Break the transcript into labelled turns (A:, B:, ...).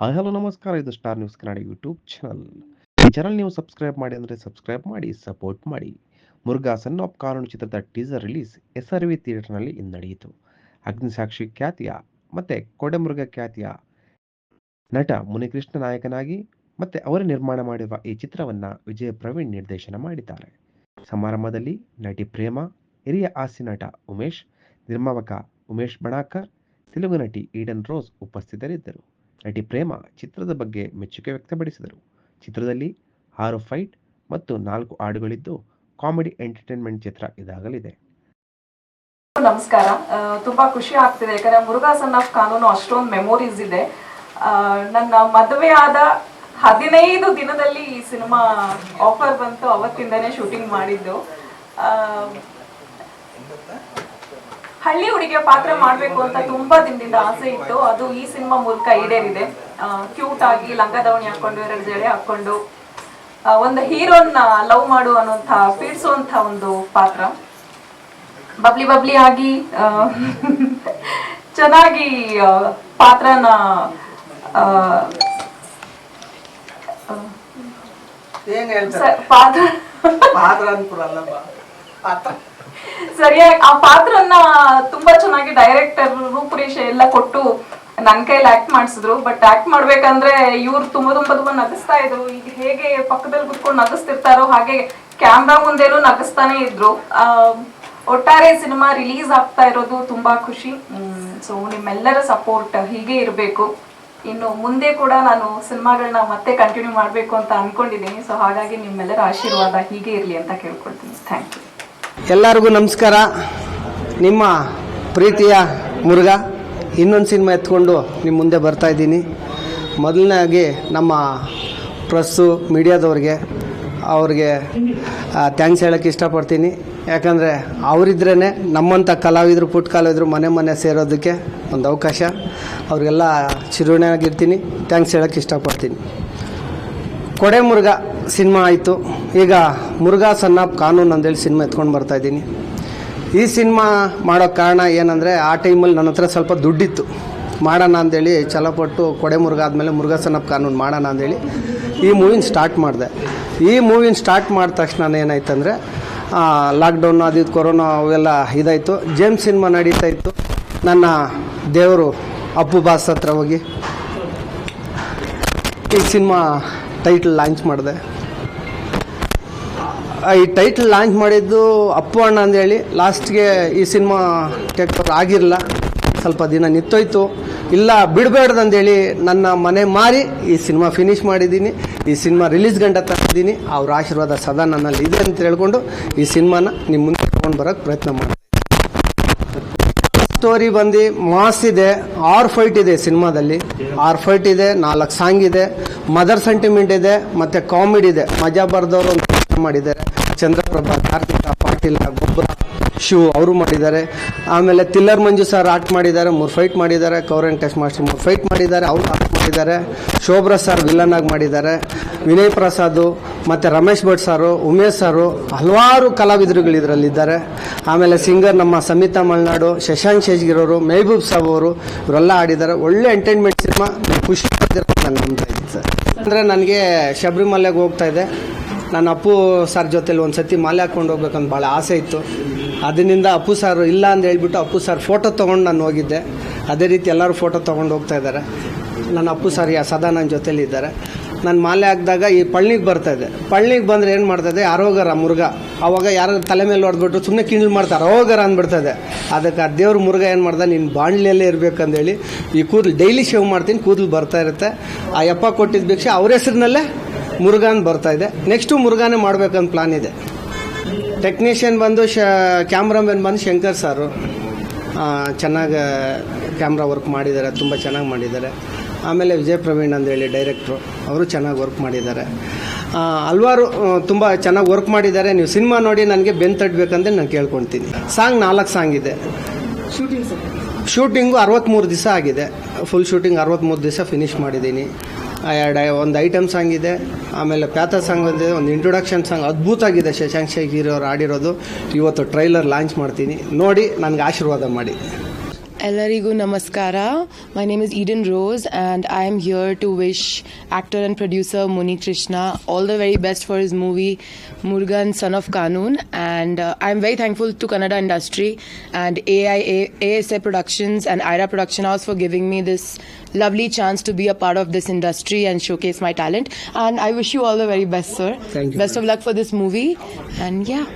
A: Hi, hello, ನಮಸ್ಕಾರ. ಇದು star news Kannada YouTube channel ಈ ಚಾನಲ್ ನೀವು ಸಬ್ಸ್ಕ್ರೈಬ್ ಮಾಡಿ ಅಂದರೆ ಸಬ್ಸ್ಕ್ರೈಬ್ ಮಾಡಿ ಸಪೋರ್ಟ್ ಮಾಡಿ. ಮುರುಘಾ ಸನ್ ಆಫ್ ಕಾನೂನು ಚಿತ್ರದ teaser release S R V ಥಿಯೇಟರ್ನಲ್ಲಿ ಇಂದು ನಡೆಯಿತು. ಅಗ್ನಿಸಾಕ್ಷಿ ಖ್ಯಾತಿಯ ಮತ್ತು ಕೊಡಮೃಗ ಖ್ಯಾತಿಯ ನಟ ಮುನಿಕೃಷ್ಣ ನಾಯಕನಾಗಿ ಮತ್ತೆ ಅವರೇ ನಿರ್ಮಾಣ ಮಾಡಿರುವ ಈ ಚಿತ್ರವನ್ನು ವಿಜಯ ಪ್ರವೀಣ್ ನಿರ್ದೇಶನ ಮಾಡಿದ್ದಾರೆ. ಸಮಾರಂಭದಲ್ಲಿ ನಟಿ ಪ್ರೇಮ, ಹಿರಿಯ ಹಾಸ್ಯ ನಟ ಉಮೇಶ್, ನಿರ್ಮಾಪಕ ಉಮೇಶ್ ಬಣಾಕರ್, ತೆಲುಗು ನಟಿ ಈಡನ್ ರೋಸ್ ಉಪಸ್ಥಿತರಿದ್ದರು. ನಟಿ ಪ್ರೇಮ ಚಿತ್ರದ ಬಗ್ಗೆ ಮೆಚ್ಚುಗೆ ವ್ಯಕ್ತಪಡಿಸಿದರು. ಚಿತ್ರದಲ್ಲಿ ಆರು ಫೈಟ್ ಮತ್ತು ನಾಲ್ಕು ಹಾಡುಗಳಿದ್ದು ಕಾಮಿಡಿ ಎಂಟರ್ಟೈನ್ಮೆಂಟ್ ಚಿತ್ರ ಇದಾಗಲಿದೆ.
B: ನಮಸ್ಕಾರ. ತುಂಬಾ ಖುಷಿ ಆಗ್ತಿದೆ. ಯಾಕಂದ್ರೆ ಮುರುಘಾಸನ್ ಆಫ್ ಕಾನೂನು ಅಷ್ಟೊಂದು ಮೆಮೊರೀಸ್ ಇದೆ. ನನ್ನ ಮದುವೆ ಆದ ಹದಿನೈದು ದಿನದಲ್ಲಿ ಈ ಸಿನಿಮಾ ಆಫರ್ ಬಂತು. ಅವತ್ತಿಂದನೇ ಶೂಟಿಂಗ್ ಮಾಡಿದ್ದು. ಹಳ್ಳಿ ಹುಡುಗಿಯ ಪಾತ್ರ ಮಾಡಬೇಕು ಅಂತ ತುಂಬಾ ದಿನದಿಂದ ಆಸೆ ಇತ್ತು. ಅದು ಈ ಸಿನಿಮಾ ಮೂಲಕ ಈಡೇರಿದೆ. ಕ್ಯೂಟ್ ಆಗಿ ಲಂಗ ದಾವಣಿ ಹಾಕೊಂಡು ಎರಡು ಜಡೆ ಹಾಕೊಂಡು ಒಂದು ಹೀರೋನ ಲವ್ ಮಾಡು ಅನ್ನುವಂಥ ಪೀಡಿಸುವಂತ ಒಂದು ಪಾತ್ರ. ಬಬ್ಲಿ ಬಬ್ಲಿ ಆಗಿ ಚೆನ್ನಾಗಿ ಪಾತ್ರನ ಪಾತ್ರ.
C: ಪಾತ್ರ ಅನ್ಕೊಡಲ್ಲ ಪಾತ್ರ.
B: ಸರಿಯಾಗಿ ಆ ಪಾತ್ರನ ತುಂಬಾ ಚೆನ್ನಾಗಿ ಡೈರೆಕ್ಟರ್ ರೂಪುರೇಷೆ ಎಲ್ಲ ಕೊಟ್ಟು ನನ್ನ ಕೈಲಿ ಆಕ್ಟ್ ಮಾಡಿಸಿದ್ರು. ಬಟ್ ಆಕ್ಟ್ ಮಾಡ್ಬೇಕಂದ್ರೆ ಇವ್ರು ತುಂಬ ತುಂಬ ತುಂಬಾ ನಗಿಸ್ತಾ ಇದ್ರು. ಈಗ ಹೇಗೆ ಪಕ್ಕದಲ್ಲಿ ಕುತ್ಕೊಂಡು ನಗಿಸ್ತಿರ್ತಾರೋ ಹಾಗೆ ಕ್ಯಾಮ್ರಾ ಮುಂದೆನೂ ನಗಿಸ್ತಾನೆ ಇದ್ರು. ಒಟ್ಟಾರೆ ಸಿನಿಮಾ ರಿಲೀಸ್ ಆಗ್ತಾ ಇರೋದು ತುಂಬಾ ಖುಷಿ. ಸೊ ನಿಮ್ಮೆಲ್ಲರ ಸಪೋರ್ಟ್ ಹೀಗೆ ಇರಬೇಕು. ಇನ್ನು ಮುಂದೆ ಕೂಡ ನಾನು ಸಿನಿಮಾಗಳನ್ನ ಮತ್ತೆ ಕಂಟಿನ್ಯೂ ಮಾಡಬೇಕು ಅಂತ ಅನ್ಕೊಂಡಿದ್ದೀನಿ. ಸೊ ಹಾಗಾಗಿ ನಿಮ್ಮೆಲ್ಲರ ಆಶೀರ್ವಾದ ಹೀಗೆ ಇರಲಿ ಅಂತ ಕೇಳ್ಕೊಳ್ತೀನಿ. ಥ್ಯಾಂಕ್ ಯು
C: ಎಲ್ಲರಿಗೂ ನಮಸ್ಕಾರ. ನಿಮ್ಮ ಪ್ರೀತಿಯ ಮುರುಘ. ಇನ್ನೊಂದು ಸಿನಿಮಾ ಎತ್ಕೊಂಡು ನಿಮ್ಮ ಮುಂದೆ ಬರ್ತಾ ಇದ್ದೀನಿ. ಮೊದಲನೇದಾಗಿ ನಮ್ಮ ಪ್ರೆಸ್ಸು ಮೀಡಿಯಾದವ್ರಿಗೆ, ಅವ್ರಿಗೆ ಥ್ಯಾಂಕ್ಸ್ ಹೇಳೋಕ್ಕೆ ಇಷ್ಟಪಡ್ತೀನಿ. ಯಾಕಂದರೆ ಅವರಿದ್ರೇ ನಮ್ಮಂಥ ಕಲಾವಿದರು ಪುಟ್ಟ ಕಲಾವಿದರು ಮನೆ ಮನೆ ಸೇರೋದಕ್ಕೆ ಒಂದು ಅವಕಾಶ. ಅವರಿಗೆಲ್ಲ ಚಿರುಣೆಯಾಗಿರ್ತೀನಿ. ಥ್ಯಾಂಕ್ಸ್ ಹೇಳೋಕ್ಕೆ ಇಷ್ಟಪಡ್ತೀನಿ. ಕೊಡೆ ಮುರುಘ ಸಿನಿಮಾ ಆಯಿತು. ಈಗ ಮುರುಘಾ ಸಣ್ಣ ಕಾನೂನು ಅಂತೇಳಿ ಸಿನಿಮಾ ಎತ್ಕೊಂಡು ಬರ್ತಾ ಇದ್ದೀನಿ. ಈ ಸಿನಿಮಾ ಮಾಡೋ ಕಾರಣ ಏನಂದರೆ ಆ ಟೈಮಲ್ಲಿ ನನ್ನ ಹತ್ರ ಸ್ವಲ್ಪ ದುಡ್ಡಿತ್ತು. ಮಾಡೋಣ ಅಂದೇಳಿ ಚಲಪಟ್ಟು ಕೊಡೆ ಮುರುಘ ಆದಮೇಲೆ ಮುರುಘಾ ಸಣ್ಣ ಕಾನೂನು ಮಾಡೋಣ ಅಂದೇಳಿ ಈ ಮೂವಿನ ಸ್ಟಾರ್ಟ್ ಮಾಡಿದೆ. ಈ ಮೂವಿನ ಸ್ಟಾರ್ಟ್ ಮಾಡಿದ ತಕ್ಷಣ ಏನಾಯ್ತಂದರೆ ಲಾಕ್ಡೌನ್ ಅದು ಕೊರೋನಾ ಅವೆಲ್ಲ ಇದಾಯಿತು. ಜೇಮ್ಸ್ ಸಿನಿಮಾ ನಡೀತಾ ಇತ್ತು. ನನ್ನ ದೇವರು ಅಪ್ಪು ಬಾಸ್ ಹತ್ರ ಹೋಗಿ ಈ ಸಿನಿಮಾ ಟೈಟಲ್ ಲಾಂಚ್ ಮಾಡಿದೆ. ಈ ಟೈಟಲ್ ಲಾಂಚ್ ಮಾಡಿದ್ದು ಅಪ್ಪು ಅಣ್ಣ ಅಂದೇಳಿ ಲಾಸ್ಟ್ಗೆ ಈ ಸಿನಿಮಾ ಟೆಕ್ಟರ್ ಆಗಿರಲ್ಲ ಸ್ವಲ್ಪ ದಿನ ನಿಂತೋಯ್ತು. ಇಲ್ಲ ಬಿಡಬೇಡ್ದಂದೇಳಿ ನನ್ನ ಮನೆ ಮಾರಿ ಈ ಸಿನಿಮಾ ಫಿನಿಶ್ ಮಾಡಿದ್ದೀನಿ. ಈ ಸಿನಿಮಾ ರಿಲೀಸ್ ಗಂಟ ತಂದಿದ್ದೀನಿ ಅವ್ರ ಆಶೀರ್ವಾದ ಸದಾ ನನ್ನಲ್ಲಿ ಇದೆ ಅಂತ ಹೇಳ್ಕೊಂಡು ಈ ಸಿನಿಮಾನ ನಿಮ್ಮ ಮುಂದೆ ತೊಗೊಂಡು ಬರೋಕ್ಕೆ ಪ್ರಯತ್ನ ಮಾಡಿ ಸ್ಟೋರಿ ಬಂದು ಮಾಸ್ ಇದೆ, ಆರ್ ಫೈಟ್ ಇದೆ ಸಿನಿಮಾದಲ್ಲಿ. ಆರ್ ಫೈಟ್ ಇದೆ, ನಾಲ್ಕು ಸಾಂಗ್ ಇದೆ, ಮದರ್ ಸೆಂಟಿಮೆಂಟ್ ಇದೆ, ಮತ್ತೆ ಕಾಮಿಡಿ ಇದೆ. ಮಜಾ ಬರ್ದವರು ಒಂದು ಮಾಡಿದ್ದಾರೆ. ಚಂದ್ರಪ್ರಭಾ, ಕಾರ್ತಿಕ, ಪಾಟೀಲ, ಗೊಬ್ಬರ, ಶಿವ ಅವರು ಮಾಡಿದ್ದಾರೆ. ಆಮೇಲೆ ತಿಲ್ಲರ್ ಮಂಜು ಸರ್ ಆಟ್ ಮಾಡಿದ್ದಾರೆ, ಮೂರು ಫೈಟ್ ಮಾಡಿದ್ದಾರೆ ಕೌರನ್ ಟೆಸ್ಟ್ ಮಾಸ್ಟರ್ ಮೂರು ಫೈಟ್ ಮಾಡಿದ್ದಾರೆ, ಅವರು ಆರ್ಟ್ ಮಾಡಿದ್ದಾರೆ. ಶೋಭ್ರಾ ಸರ್ ವಿಲನ್ ಆಗಿ ಮಾಡಿದ್ದಾರೆ. ವಿನಯ್ ಪ್ರಸಾದ್ ಮತ್ತು ರಮೇಶ್ ಭಟ್ ಸಾರು, ಉಮೇಶ್ ಸಾರು ಹಲವಾರು ಕಲಾವಿದರುಗಳು ಇದರಲ್ಲಿದ್ದಾರೆ. ಆಮೇಲೆ ಸಿಂಗರ್ ನಮ್ಮ ಸಮಿತಾ ಮಲ್ನಾಡು, ಶಶಾಂಕ್ ಅವರು ಮೆಹಬೂಬ್ ಸಾಬ್ ಅವರು, ಇವರೆಲ್ಲ ಆಡಿದ್ದಾರೆ ಒಳ್ಳೆ ಎಂಟರ್ಟೈನ್ಮೆಂಟ್ ಸಿನಿಮಾ ಖುಷಿ ನಂಬ್ತಾ ಸರ್ ಅಂದರೆ ನನಗೆ ಶಬರಿಮಲೆಗೆ ಹೋಗ್ತಾ ಇದೆ. ನಾನು ಅಪ್ಪು ಸರ್ ಜೊತೆಲಿ ಒಂದು ಸತಿ ಮಾಲೆ ಹಾಕ್ಕೊಂಡು ಹೋಗ್ಬೇಕಂತ ಭಾಳ ಆಸೆ ಇತ್ತು. ಅದರಿಂದ ಅಪ್ಪು ಸಾರು ಇಲ್ಲ ಅಂತ ಹೇಳ್ಬಿಟ್ಟು ಅಪ್ಪು ಸರ್ ಫೋಟೋ ತೊಗೊಂಡು ನಾನು ಹೋಗಿದ್ದೆ. ಅದೇ ರೀತಿ ಎಲ್ಲರೂ ಫೋಟೋ ತೊಗೊಂಡು ಹೋಗ್ತಾ ಇದ್ದಾರೆ. ನನ್ನ ಅಪ್ಪು ಸರ್, ಯಾ ಸದಾ ನನ್ನ ಜೊತೆಲಿ ಇದ್ದಾರೆ. ನಾನು ಮಾಲೆ ಹಾಕಿದಾಗ ಈ ಪಳ್ಳಿಗೆ ಬರ್ತಾ ಇದೆ. ಪಳ್ಳಿಗೆ ಬಂದರೆ ಏನು ಮಾಡ್ತದೆ ಅರೋಗರ ಮುರುಘ. ಅವಾಗ ಯಾರು ತಲೆ ಮೇಲೆ ಹೊಡೆದ್ಬಿಟ್ಟು ಸುಮ್ಮನೆ ಕಿಂಡ್ಲು ಮಾಡ್ತಾರೆ. ಅರೋಗರ ಅಂದ್ಬಿಡ್ತದೆ ಅದಕ್ಕೆ ಆ ದೇವ್ರ ಮುರುಘ ಏನು ಮಾಡ್ದೆ? ನೀನು ಬಾಣಲೆಯಲ್ಲೇ ಇರಬೇಕಂದೇಳಿ ಈ ಕೂದಲು ಡೈಲಿ ಶೇವ್ ಮಾಡ್ತೀನಿ, ಕೂದಲು ಬರ್ತಾ ಇರುತ್ತೆ. ಆ ಯಪ್ಪ ಕೊಟ್ಟಿದ್ದ ಭಿಕ್ಷೆ ಅವ್ರ ಹೆಸರಿನಲ್ಲೇ ಬರ್ತಾ ಇದೆ. ನೆಕ್ಸ್ಟು ಮುರುಘಾನೇ ಮಾಡ್ಬೇಕಂತ ಪ್ಲಾನ್ ಇದೆ. ಟೆಕ್ನಿಷಿಯನ್ ಬಂದು ಶ ಕ್ಯಾಮ್ರಾಮನ್ ಬಂದು ಶಂಕರ್ ಸಾರು. ಚೆನ್ನಾಗಿ ಕ್ಯಾಮ್ರಾ ವರ್ಕ್ ಮಾಡಿದ್ದಾರೆ. ತುಂಬ ಚೆನ್ನಾಗಿ ಮಾಡಿದ್ದಾರೆ. ಆಮೇಲೆ ವಿಜಯ್ ಪ್ರವೀಣ್ ಅಂತೇಳಿ ಡೈರೆಕ್ಟ್ರು ಅವರು ಚೆನ್ನಾಗಿ ವರ್ಕ್ ಮಾಡಿದ್ದಾರೆ. ಹಲ್ವಾರು ತುಂಬ ಚೆನ್ನಾಗಿ ವರ್ಕ್ ಮಾಡಿದ್ದಾರೆ. ನೀವು ಸಿನಿಮಾ ನೋಡಿ ನನಗೆ ಬೆನ್ ತಡ್ಬೇಕಂದ್ರೆ ನಾನು ಕೇಳ್ಕೊಳ್ತೀನಿ. ಸಾಂಗ್ ನಾಲ್ಕು ಸಾಂಗ್ ಇದೆ. ಶೂಟಿಂಗು ಅರವತ್ತ್ಮೂರು ದಿವಸ ಆಗಿದೆ. ಫುಲ್ ಶೂಟಿಂಗ್ ಅರವತ್ತ್ಮೂರು ದಿವಸ ಫಿನಿಶ್ ಮಾಡಿದ್ದೀನಿ. ಎರಡು ಒಂದು ಐಟಮ್ ಸಾಂಗ್ ಇದೆ. ಆಮೇಲೆ ಪ್ಯಾತ ಸಾಂಗ್ ಇದೆ ಒಂದು ಇಂಟ್ರೊಡಕ್ಷನ್ ಸಾಂಗ್ ಅದ್ಭುತ ಆಗಿದೆ ಶಶಾಂಕ್ ಶೇಖ್ ಅವರು ಆಡಿರೋದು ಇವತ್ತು ಟ್ರೈಲರ್ ಲಾಂಚ್ ಮಾಡ್ತೀನಿ. ನೋಡಿ ನನಗೆ ಆಶೀರ್ವಾದ ಮಾಡಿ.
D: Ellarigu Namaskara. My name is Eden Rose, and I am here to wish actor and producer Muni Krishna all the very best for his movie Murgan Son of Kanun. And uh, I'm very thankful to Kannada industry and AIA, ASA Productions and IRA Production House for giving me this lovely chance to be a part of this industry and showcase my talent. And I wish you all the very best, sir.
C: Thank you,
D: Best of luck for this movie. And yeah.